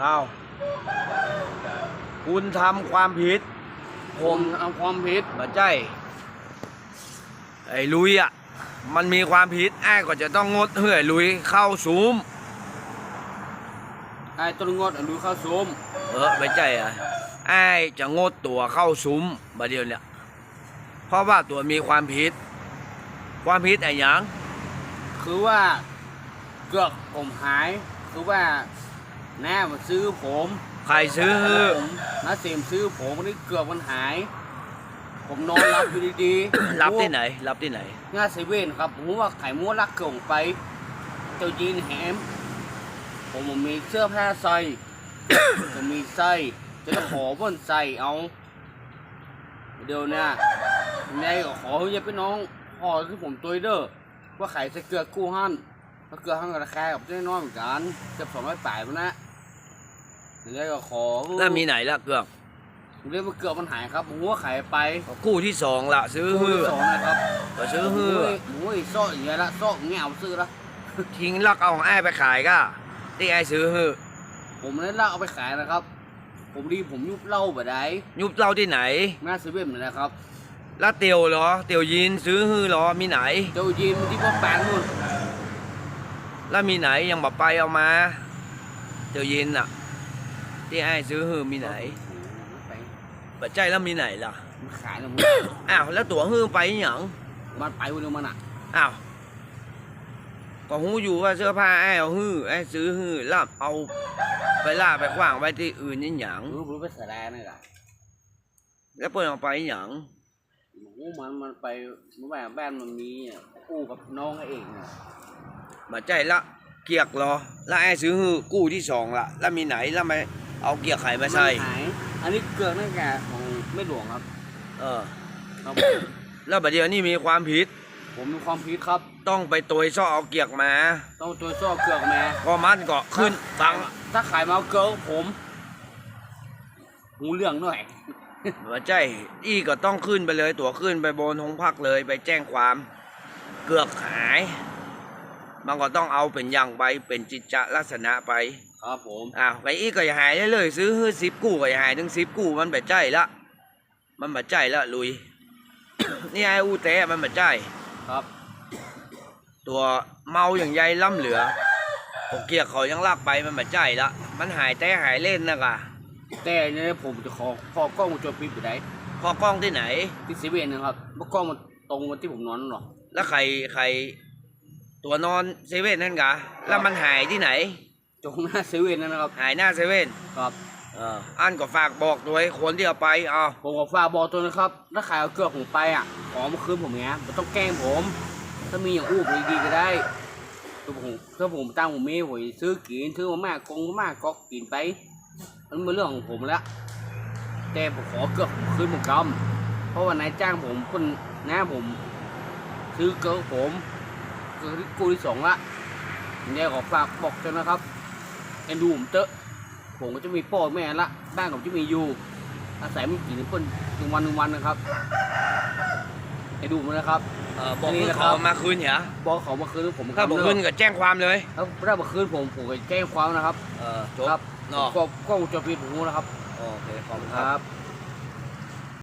เอาคุณทำความผิด ผมเอาความผิดมาใจไอ้ลุยอะ มันมีความผิดไอ้ายก็จะต้องงดเหื่อยลุยเข้าซุ้มไอ้ต้นงดดูเข้าซุ้มเออไม่ใจอะไอ้ายจะงดตัวเข้าซุ้มบาเดียวเนี่ยเพราะว่าตัวมีความผิด ความผิดไอ้หยังคือว่าเกือกผมหายคือว่า แน่มาซื้อผมใครซื้อผมน้าเสมซื้อผมวันนี้เกือกมันหาย ผมนอนรับอยู่ดีๆรับที่ไหน รับที่ไหนงานเซเว่นครับผมว่าไข่ม้วนรักเกือกผมไป เจ้าจีนแหมผมบ่มีเสื้อผ้าใส่จะมีไส้จะต้องขอเบิ้นใส่เอา เดี๋ยวเนี่ยนายก็ขออย่าไปน้องพ่อที่ผมตัวเด้อว่าไข่ใส่เกลือกู้หั่นแล้วเกลือหั่นกับราคากับเจ้น้อยเหมือนกันเกือบสองร้อยแปดมันนะ นายก็ขอแล้วมีไหนละเกือกเรื่องมันเกลือมันหายครับผมว่าไข่ไปกู้ที่สองละซื้อกู้ฮือที่สองนะครับก็ซื้อโอ้ฮือยโอ้ยซ่ออย่างเงี้ยละซ่อเงี้ยเอาซื้อละทิ้งลักเอาของไอ้ายไปขายก็ที่ไอ้ายซื้อฮือผมเลยลากเอาไปขายนะครับ ผมดีผมยุบเหล้าแบบใดยุบเล่าที่ไหนแม่ซื้อเว็บเหมือนนะครับแล้วเตียวเหรอ เตียวยีนซื้อฮือเหรอมีไหนเจ้ายีนที่พ่อแปลงนู่นแล้วมีไหนยังบอกไปเอามา เตียวยีนอะ ที่ไอ้ซื้อฮือมีไหนไปปัจจัยแล้วมีไหนล่ะมันขายแล้วมึงอ้าวแล้วตั๋วฮือไปหยังมันไปวันเดียวมันอะอ้าวก็หูอยู่ว่าเสื้อผ้าไอ้เอาฮือไอ้ซื้อฮือแล้วเอาไปล่าไปขว้างไว้ที่อื่นนี่หยังรู้รู้ไปแสดงนี่แหละแล้วเปิดเอาไปหยังโอ้มันมันไปมื่อวานบ้านมันมีกู้กับน้องเองอะมาใจละเกียกหรอแล้วไอ้ซื้อฮือกู้ที่สองละแล้วมีไหนแล้วไมา เอาเกียกไข่มาใส่นหายอันนี้เกลือกนั่นแกของไม่หลวงครับเออครับ แล้วบัดเดี๋ยวนี้มีความผิด ผมมีความผิดครับ ต้องไปตัวซ่อเอาเกียกมาต้องตัวซ่อเกลือกแม่ก็มันก็ขึ้นฟังถ้าขายมาเอาเกลือกผมหูเรื่องหน่อยหัวใจอีก็ต้องขึ้นไปเลย ตั๋วขึ้นไปบนหงพักเลยไปแจ้งความ เกือกหาย มันก็ต้องเอาเป็นอย่างไปเป็นจิตจะลักษณะไป ครับผมอ้าวไปอีกก็อย่าหายเลยเลยซื้อฮื้อสิบกู้ก็อย่าหายถึงสิบกู้มันแบบใจละมันแบบใจละลุย นี่ไอ้อูเตะมันแบบใจครับ ตัวเมาอย่างใยล่ำเหลือพวกเกียกเขายังลากไปมันแบบใจละมันหายแต่หายเล่นนะกะแต่เนี่ยผมจะขอขอกล้องวงจรปิดอยู่ไหนพอกล้องที่ไหนที่เซเว่นนะครับเมื่อกล้องมันตรงกับที่ผมนอนนั่นหรอ แล้วใครใครตัวนอนเซเว่นนั่นกะแล้วมันหายที่ไหน ตรงหน้าเซเว่นนั่นนะครับ หายหน้าเซเว่นครับเอออันก็ฝากบอกด้วยคนที่เอาไปเอาผมขอฝากบอกตัวนะครับ ถ้าขายเอาเกลือกผมไปอะขอมาคืนผมเนี้ยไม่ต้องแกล้งผม ถ้ามีอย่างอู้ผมดีๆก็ได้ถ้าผมถ้าผมตั้งผมมีผมซื้อกินซื้อมาม่ากงมาม่าก็กินไป มันเป็นเรื่องของผมแล้วแต่ผมขอเกลือกผมคืนผมกำเพราะว่านายจ้างผมคนหน้าผม ซื้อเกลือกผมเกลือกที่กูที่สองละเนี่ยขอฝากบอกเจ้านะครับ เอ็นดูผมเตอะผมก็จะมีพ่อแม่ละบ้านผมจะมีอยู่ อาศัยไม่กี่เปิ้ลหนึ่งวันหนึ่งวันนะครับให้ดูมันนะครับ เออบอกนี่ให้นะครัเขาบมาคืนเหรอบอกเขามาคืนผมถ้าบอกคืนก็แจ้งความเลย ถ้าถ้ามาคืนผมผมก็แจ้งความนะครับเออจครับบเนาะก็ก็วงจรปิดผมนะครับ โอเค ขอบคุณคครับรับ